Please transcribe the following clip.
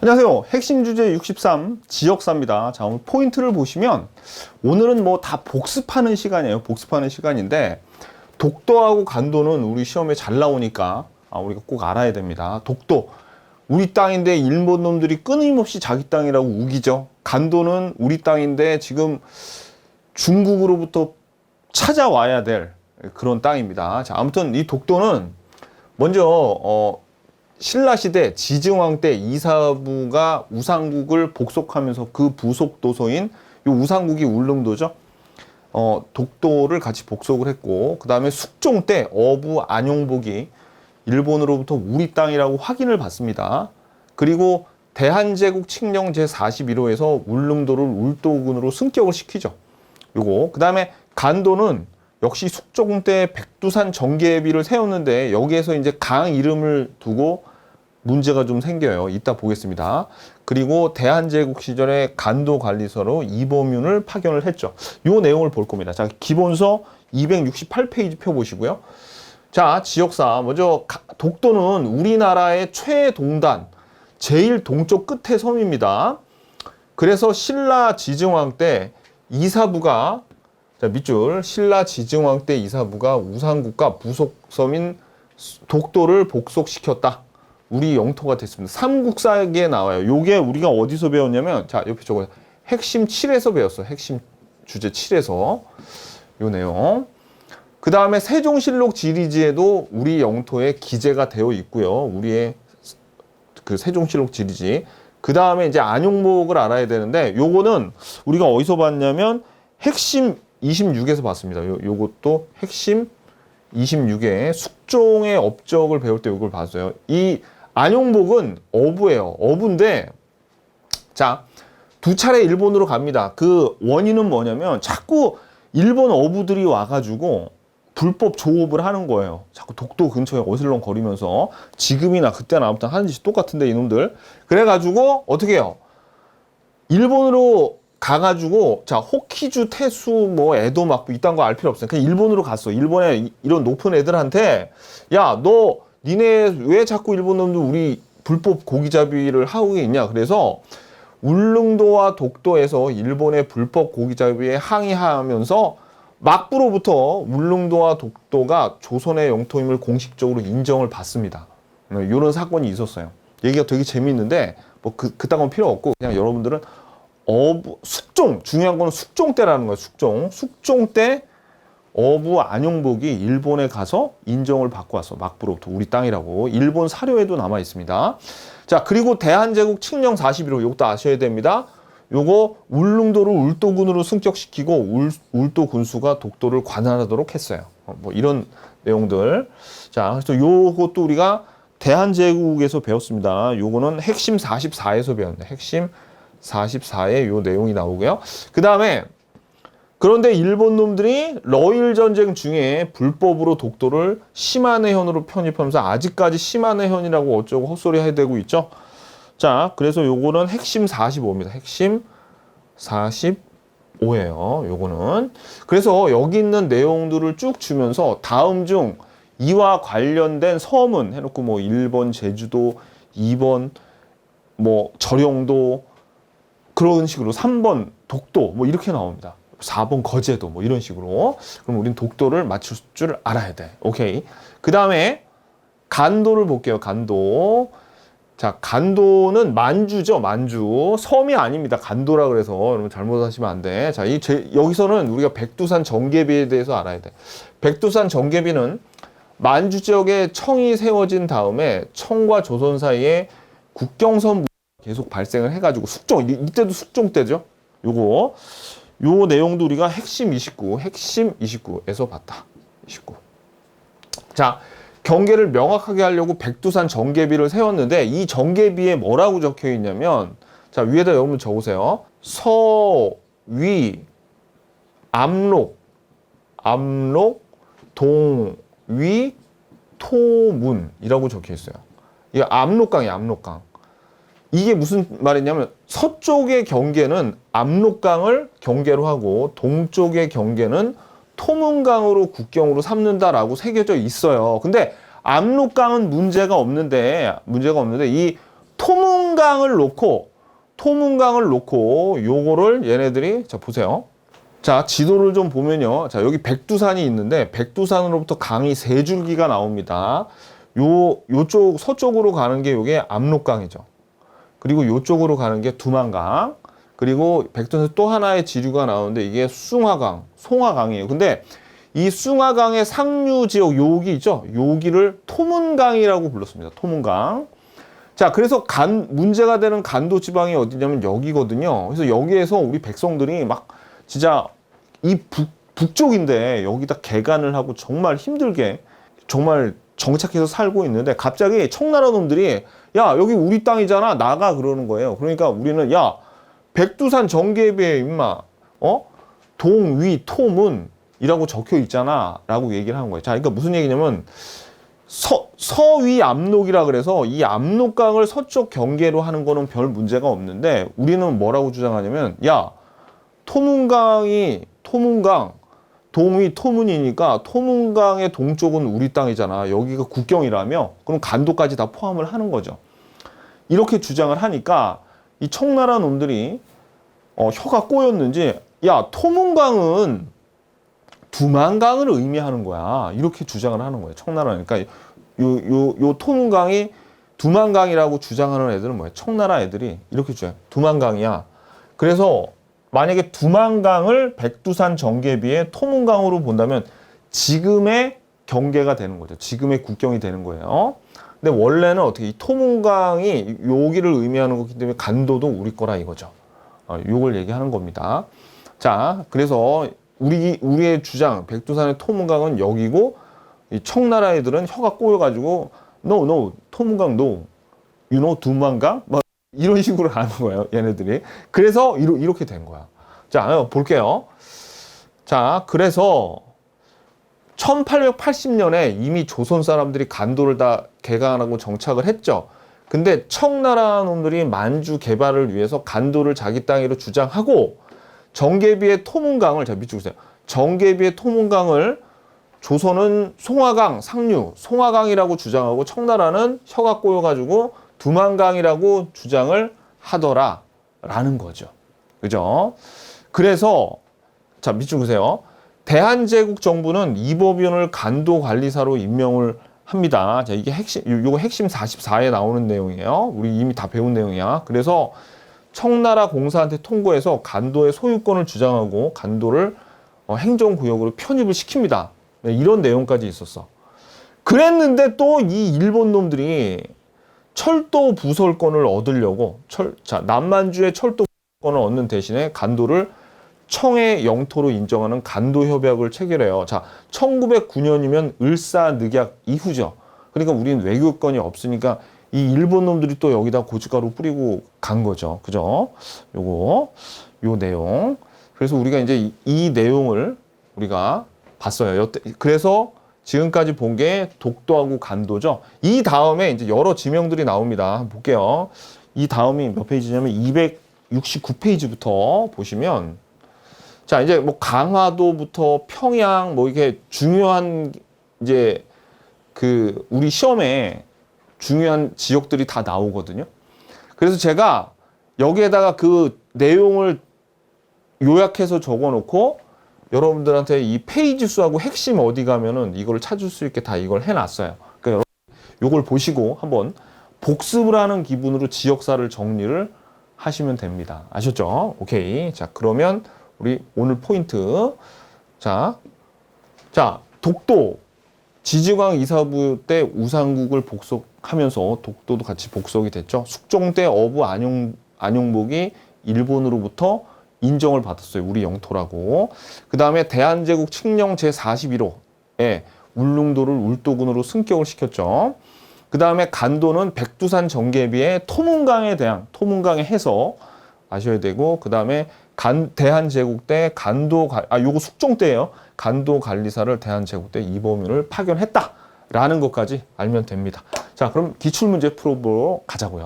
안녕하세요. 핵심 주제 63 지역사입니다. 자, 오늘 포인트를 보시면 오늘은 뭐 다 복습하는 시간이에요. 복습하는 시간인데 독도하고 간도는 우리 시험에 잘 나오니까 아, 우리가 꼭 알아야 됩니다. 독도 우리 땅인데 일본 놈들이 끊임없이 자기 땅이라고 우기죠. 간도는 우리 땅인데 지금 중국으로부터 찾아와야 될 그런 땅입니다. 자, 아무튼 이 독도는 먼저 어, 신라 시대 지증왕 때 이사부가 우상국을 복속하면서 그 부속 도서인 이 우상국이 울릉도죠. 어, 독도를 같이 복속을 했고 그 다음에 숙종 때 어부 안용복이 일본으로부터 우리 땅이라고 확인을 받습니다. 그리고 대한제국 칙령 제41호에서 울릉도를 울도군으로 승격을 시키죠. 요거 그 다음에 간도는 역시 숙종 때 백두산 정계비를 세웠는데 여기에서 이제 강 이름을 두고 문제가 좀 생겨요. 이따 보겠습니다. 그리고 대한제국 시절에 간도 관리서로 이범윤을 파견을 했죠. 요 내용을 볼 겁니다. 자, 기본서 268페이지 펴 보시고요. 자, 지역사 먼저 가- 독도는 우리나라의 최동단 제일 동쪽 끝의 섬입니다. 그래서 신라 지증왕 때 이사부가 자, 밑줄 신라 지증왕 때 이사부가 우상국가 부속섬인 독도를 복속시켰다. 우리 영토가 됐습니다. 삼국사기에 나와요. 요게 우리가 어디서 배웠냐면 자, 옆에 저거 핵심 7에서 배웠어. 핵심 주제 7에서 요 내용. 그 다음에 세종실록 지리지에도 우리 영토에 기재가 되어 있고요. 우리의 그 세종실록 지리지. 그 다음에 이제 안용목을 알아야 되는데 요거는 우리가 어디서 봤냐면 핵심 26에서 봤습니다. 요, 요것도 핵심 26에 숙종의 업적을 배울 때 이걸 봤어요. 이 안용복은 어부예요. 어부인데 자, 두 차례 일본으로 갑니다. 그 원인은 뭐냐면 자꾸 일본 어부들이 와가지고 불법 조업을 하는 거예요. 자꾸 독도 근처에 어슬렁거리면서 지금이나 그때나 아무튼 하는 짓이 똑같은데 이놈들. 그래가지고 어떻게 해요? 일본으로 가가지고 자 호키주 태수 뭐 에도 막부 이딴 거 알 필요 없어요. 그냥 일본으로 갔어. 일본에 이- 이런 높은 애들한테 야 너 니네 왜 자꾸 일본 놈들 우리 불법 고기잡이를 하고 있냐? 그래서 울릉도와 독도에서 일본의 불법 고기잡이에 항의하면서 막부로부터 울릉도와 독도가 조선의 영토임을 공식적으로 인정을 받습니다. 이런 사건이 있었어요. 얘기가 되게 재미있는데 뭐 그 그딴 건 필요 없고 그냥 여러분들은 어부 숙종 중요한 거는 숙종 때라는 거예요. 숙종 숙종 때 어부 안용복이 일본에 가서 인정을 받고 왔어. 막부로부터 우리 땅이라고 일본 사료에도 남아 있습니다. 자 그리고 대한제국 칙령 41호 이것도 아셔야 됩니다. 요거 울릉도를 울도군으로 승격시키고 울, 울도 군수가 독도를 관할하도록 했어요. 어, 뭐 이런 내용들. 자 그래서 요것도 우리가 대한제국에서 배웠습니다. 요거는 핵심 44에서 배웠는데 핵심 44에 요 내용이 나오고요. 그 다음에 그런데 일본 놈들이 러일 전쟁 중에 불법으로 독도를 시마네현으로 편입하면서 아직까지 시마네현이라고 어쩌고 헛소리 해대고 있죠. 자, 그래서 요거는 핵심 45입니다. 핵심 45예요. 요거는. 그래서 여기 있는 내용들을 쭉 주면서 다음 중 이와 관련된 서문 해놓고 뭐 1번 제주도, 2번 뭐 절용도 그런 식으로 3번 독도 뭐 이렇게 나옵니다. 4번 거제도 뭐 이런 식으로. 그럼 우린 독도를 맞출 줄 알아야 돼. 오케이. 그 다음에 간도를 볼게요. 간도. 자, 간도는 만주죠. 만주. 섬이 아닙니다. 간도라 그래서 여러분 잘못하시면 안 돼. 자, 이 제, 여기서는 우리가 백두산 정계비에 대해서 알아야 돼. 백두산 정계비는 만주 지역에 청이 세워진 다음에 청과 조선 사이에 국경선 계속 발생을 해가지고 숙종 이- 이때도 숙종 때죠. 요거 요 내용도 우리가 핵심 29, 핵심 29에서 봤다. 29. 자 경계를 명확하게 하려고 백두산 정계비를 세웠는데 이 정계비에 뭐라고 적혀 있냐면 자 위에다 여러분 적으세요. 서위 압록 압록 동 위 토문이라고 적혀 있어요. 이게 압록강이 압록강. 이게 무슨 말이냐면 서쪽의 경계는 압록강을 경계로 하고 동쪽의 경계는 토문강으로 국경으로 삼는다라고 새겨져 있어요. 근데 압록강은 문제가 없는데 문제가 없는데 이 토문 토문강을 놓고 토문강을 놓고 요거를 얘네들이 자 보세요. 자 지도를 좀 보면요. 자 여기 백두산이 있는데 백두산으로부터 강이 세 줄기가 나옵니다. 요 요쪽 서쪽으로 가는 게 요게 압록강이죠. 그리고 요쪽으로 가는 게 두만강. 그리고 백두산 또 하나의 지류가 나오는데 이게 숭화강, 송화강이에요. 근데 이 숭화강의 상류 지역 요기 있죠? 요기를 토문강이라고 불렀습니다. 토문강. 자, 그래서 간 문제가 되는 간도 지방이 어디냐면 여기거든요. 그래서 여기에서 우리 백성들이 막 진짜 이 북, 북쪽인데 여기다 개간을 하고 정말 힘들게 정말 정착해서 살고 있는데 갑자기 청나라 놈들이 야 여기 우리 땅이잖아 나가 그러는 거예요. 그러니까 우리는 야 백두산 정계비에 임마 어 동위 토문 이라고 적혀 있잖아 라고 얘기를 하는 거예요. 자, 그러니까 무슨 얘기냐면 서, 서위 압록이라 그래서 이 압록강을 서쪽 경계로 하는 거는 별 문제가 없는데 우리는 뭐라고 주장하냐면 야 토문강이 토문강 동위 토문이니까 토문강의 동쪽은 우리 땅이잖아 여기가 국경이라며 그럼 간도까지 다 포함을 하는 거죠 이렇게 주장을 하니까 이 청나라 놈들이 어, 혀가 꼬였는지 야 토문강은 두만강을 의미하는 거야. 이렇게 주장을 하는 거예요. 청나라. 그러니까 요, 요, 요 토문강이 두만강이라고 주장하는 애들은 뭐예요? 청나라 애들이 이렇게 주장해. 두만강이야. 그래서 만약에 두만강을 백두산 정계비의 토문강으로 본다면 지금의 경계가 되는 거죠. 지금의 국경이 되는 거예요. 근데 원래는 어떻게 이 토문강이 여기를 의미하는 거기 때문에 간도도 우리 거라 이거죠. 어, 요걸 얘기하는 겁니다. 자, 그래서 우리 우리의 주장 백두산의 토문강은 여기고 이 청나라 애들은 혀가 꼬여가지고 no 토문강 you know 두만강 막 이런 식으로 하는 거예요 얘네들이. 그래서 이러, 이렇게 된 거야. 자 볼게요. 자 그래서 1880년에 이미 조선 사람들이 간도를 다 개간하고 정착을 했죠. 근데 청나라 놈들이 만주 개발을 위해서 간도를 자기 땅으로 주장하고 정계비의 토문강을 자 밑줄 보세요. 정계비의 토문강을 조선은 송화강 상류 송화강이라고 주장하고 청나라는 혀가 꼬여가지고 두만강이라고 주장을 하더라라는 거죠. 그죠? 그래서 자 밑줄 보세요. 대한제국 정부는 이 법위원을 간도관리사로 임명을 합니다. 자, 이게 핵심, 요- 요거 핵심 44에 나오는 내용이에요. 우리 이미 다 배운 내용이야. 그래서 청나라 공사한테 통보해서 간도의 소유권을 주장하고 간도를 어, 행정구역으로 편입을 시킵니다. 네, 이런 내용까지 있었어. 그랬는데 또 이 일본 놈들이 철도 부설권을 얻으려고 철, 자, 남만주의 철도 부설권을 얻는 대신에 간도를 청의 영토로 인정하는 간도 협약을 체결해요. 자, 1909년이면 을사늑약 이후죠. 그러니까 우리는 외교권이 없으니까 이 일본 놈들이 또 여기다 고춧가루 뿌리고 간 거죠. 그죠? 요거, 요 내용. 그래서 우리가 이제 이, 이 내용을 우리가 봤어요. 여태, 그래서 지금까지 본 게 독도하고 간도죠. 이 다음에 이제 여러 지명들이 나옵니다. 한번 볼게요. 이 다음이 몇 페이지냐면 269페이지부터 보시면 자, 이제 뭐 강화도부터 평양 뭐 이게 중요한 이제 그 우리 시험에 중요한 지역들이 다 나오거든요. 그래서 제가 여기에다가 그 내용을 요약해서 적어 놓고 여러분들한테 이 페이지 수하고 핵심 어디 가면은 이걸 찾을 수 있게 다 이걸 해 놨어요. 그러니까 요걸 보시고 한번 복습을 하는 기분으로 지역사를 정리를 하시면 됩니다. 아셨죠? 오케이. 자, 그러면 우리 오늘 포인트. 자, 자, 독도 지지광 이사부 때 우상국을 복속하면서 독도도 같이 복속이 됐죠. 숙종 때 어부 안용 안용복이 일본으로부터 인정을 받았어요. 우리 영토라고. 그 다음에 대한제국 칙령 제 41호에 울릉도를 울도군으로 승격을 시켰죠. 그 다음에 간도는 백두산 정계비의 토문강에 대한 토문강의 해서 아셔야 되고 그 다음에 간 대한제국 때 간도 가- 아 요거 숙종 때예요. 간도 관리사를 대한제국 때 이범윤을 파견했다라는 것까지 알면 됩니다. 자 그럼 기출 문제 풀어보러 가자고요.